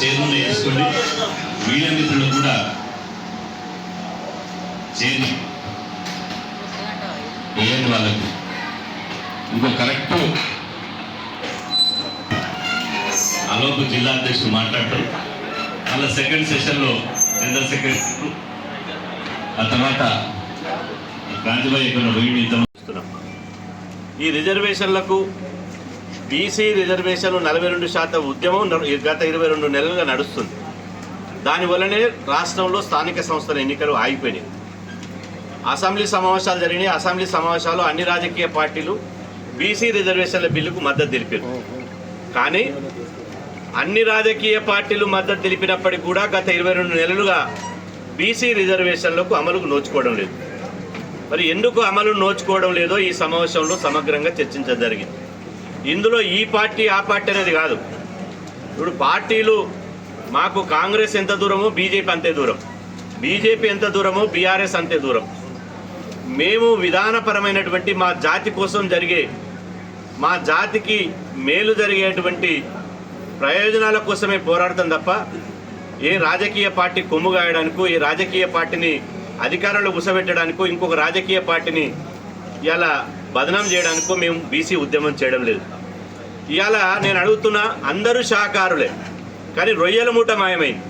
చేరున్న వేసుకోండి మీడియా మిత్రులు కూడా చేరి వాళ్ళకి. ఇంకో కరెక్ట్ అలోపు జిల్లా అధ్యక్షుడు మాట్లాడతారు వాళ్ళ సెకండ్ సెషన్లో జనరల్ సెక్రటరీ ఆ తర్వాత గాంధీబాయి ఇక్కడ రోహిణి ఈ రిజర్వేషన్లకు బీసీ రిజర్వేషన్ నలభై రెండు శాతం ఉద్యమం గత ఇరవై రెండు నెలలుగా నడుస్తుంది. దానివల్లనే రాష్ట్రంలో స్థానిక సంస్థల ఎన్నికలు ఆగిపోయినాయి. అసెంబ్లీ సమావేశాలు జరిగినాయి. అసెంబ్లీ సమావేశాలు అన్ని రాజకీయ పార్టీలు బీసీ రిజర్వేషన్ల బిల్లుకు మద్దతు తెలిపారు. కానీ అన్ని రాజకీయ పార్టీలు మద్దతు తెలిపినప్పటికీ కూడా గత ఇరవై రెండు నెలలుగా బీసీ రిజర్వేషన్లకు అమలుకు నోచుకోవడం లేదు. మరి ఎందుకు అమలు నోచుకోవడం లేదో ఈ సమావేశంలో సమగ్రంగా చర్చించడం జరిగింది. ఇందులో ఈ పార్టీ ఆ పార్టీ అనేది కాదు. ఇప్పుడు పార్టీలు మాకు కాంగ్రెస్ ఎంత దూరమో బీజేపీ అంతే దూరం. బీజేపీ ఎంత దూరమో బీఆర్ఎస్ అంతే దూరం. మేము విధానపరమైనటువంటి మా జాతి కోసం జరిగే మా జాతికి మేలు జరిగేటువంటి ప్రయోజనాల కోసమే పోరాడతాం తప్ప ఏ రాజకీయ పార్టీ కొమ్ము గాయడానికో ఏ రాజకీయ పార్టీని అధికారంలో గుసబెట్టడానికో ఇంకొక రాజకీయ పార్టీని ఇలా బదనాం చేయడానికో మేము బీసీ ఉద్యమం చేయడం లేదు. ఇవాళ నేను అడుగుతున్నా అందరూ శాకారులే కానీ రొయ్యల మూట మాయమైంది.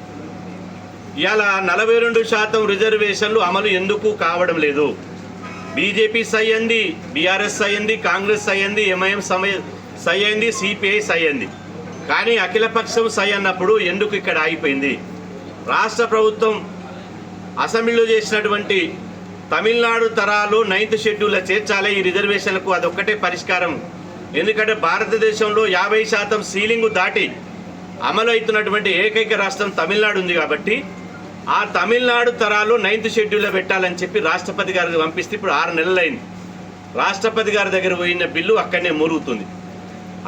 ఇవాళ నలభై రెండు శాతం రిజర్వేషన్లు అమలు ఎందుకు కావడం లేదు? బీజేపీ సై అంది బీఆర్ఎస్ సై కాంగ్రెస్ సై ఎంఐఎం సమయ సై అయింది సిపిఐ సై అంది కానీ అఖిలపక్షం సై అన్నప్పుడు ఎందుకు ఇక్కడ ఆగిపోయింది? రాష్ట్ర ప్రభుత్వం అసెంబ్లీలో చేసినటువంటి తమిళనాడు తరాలు నైన్త్ షెడ్యూల్లో చేర్చాలి. ఈ రిజర్వేషన్లకు అదొక్కటే పరిష్కారం. ఎందుకంటే భారతదేశంలో యాభై శాతం సీలింగ్ దాటి అమలు అవుతున్నటువంటి ఏకైక రాష్ట్రం తమిళనాడు ఉంది కాబట్టి ఆ తమిళనాడు తరాలు నైన్త్ షెడ్యూల్లో పెట్టాలని చెప్పి రాష్ట్రపతి గారికి పంపిస్తే ఇప్పుడు ఆరు నెలలైంది. రాష్ట్రపతి గారి దగ్గర పోయిన బిల్లు అక్కడనే మురుగుతుంది.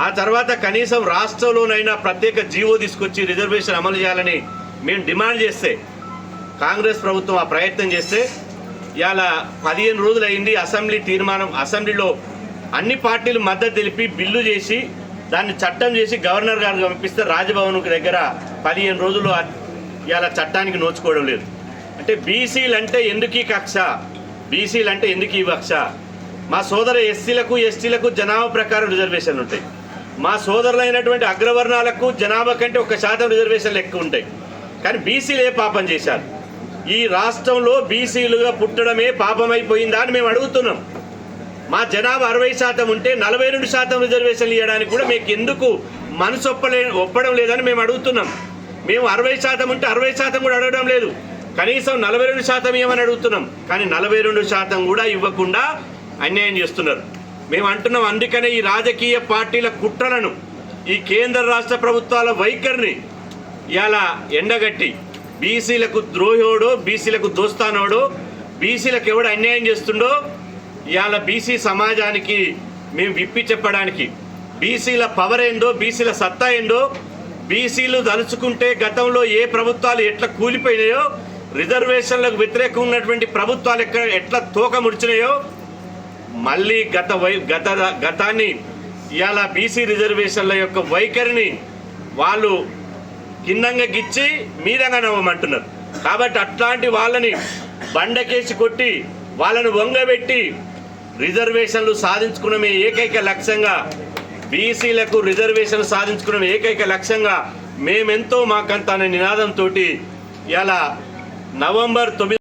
ఆ తర్వాత కనీసం రాష్ట్రంలోనైనా ప్రత్యేక జీవో తీసుకొచ్చి రిజర్వేషన్ అమలు చేయాలని మేము డిమాండ్ చేస్తే కాంగ్రెస్ ప్రభుత్వం ఆ ప్రయత్నం చేస్తే ఇవాళ పదిహేను రోజులు అయింది అసెంబ్లీ తీర్మానం అసెంబ్లీలో అన్ని పార్టీలు మద్దతు తెలిపి బిల్లు చేసి దాన్ని చట్టం చేసి గవర్నర్ గారికి పంపిస్తే రాజభవన్ దగ్గర పదిహేను రోజులు ఇవాళ చట్టానికి నోచుకోవడం లేదు. అంటే బీసీలు అంటే ఎందుకు ఈ కక్ష? బీసీలు అంటే ఎందుకు ఈ కక్ష? మా సోదర ఎస్సీలకు ఎస్టీలకు జనాభా ప్రకారం రిజర్వేషన్లు ఉంటాయి. మా సోదరులైనటువంటి అగ్రవర్ణాలకు జనాభా కంటే ఒక శాతం రిజర్వేషన్లు ఎక్కువ ఉంటాయి. కానీ బీసీలు ఏ పాపం చేశారు? ఈ రాష్ట్రంలో బీసీలుగా పుట్టడమే పాపమైపోయిందా అని మేము అడుగుతున్నాం. మా జనాభా అరవై శాతం ఉంటే నలభై రెండు శాతం రిజర్వేషన్లు ఇవ్వడానికి కూడా మీకు ఎందుకు మనసు ఒప్పలే ఒప్పడం లేదని మేము అడుగుతున్నాం. మేము అరవై శాతం ఉంటే అరవై శాతం కూడా అడగడం లేదు. కనీసం నలభై రెండు శాతం ఏమని అడుగుతున్నాం. కానీ నలభై రెండు శాతం కూడా ఇవ్వకుండా అన్యాయం చేస్తున్నారు. మేము అంటున్నాం అందుకనే ఈ రాజకీయ పార్టీల కుట్రలను ఈ కేంద్ర రాష్ట్ర ప్రభుత్వాల వైఖరిని ఇలా ఎండగట్టి బీసీలకు ద్రోహోడో బీసీలకు దోస్తానోడో బీసీలకు ఎవడు అన్యాయం చేస్తుండో ఇవాళ బీసీ సమాజానికి మేము విప్పి చెప్పడానికి. బీసీల పవర్ ఏందో బీసీల సత్తా ఏందో బీసీలు తలుచుకుంటే గతంలో ఏ ప్రభుత్వాలు ఎట్లా కూలిపోయినాయో రిజర్వేషన్లకు వ్యతిరేకంగా ఉన్నటువంటి ప్రభుత్వాలు ఎక్కడ ఎట్లా తోక ముడిచినాయో మళ్ళీ గత వై గత గతాన్ని ఇవాళ బీసీ రిజర్వేషన్ల యొక్క వైఖరిని వాళ్ళు కిందంగా గిచ్చి మీదంగా నవ్వమంటున్నారు కాబట్టి అట్లాంటి వాళ్ళని బండకేసి కొట్టి వాళ్ళను వంగబెట్టి రిజర్వేషన్లు సాధించుకునే ఏకైక లక్ష్యంగా బీసీలకు రిజర్వేషన్లు సాధించుకునే ఏకైక లక్ష్యంగా మేమెంతో మాకంత అనే నినాదంతో ఇలా నవంబర్ తొమ్మిది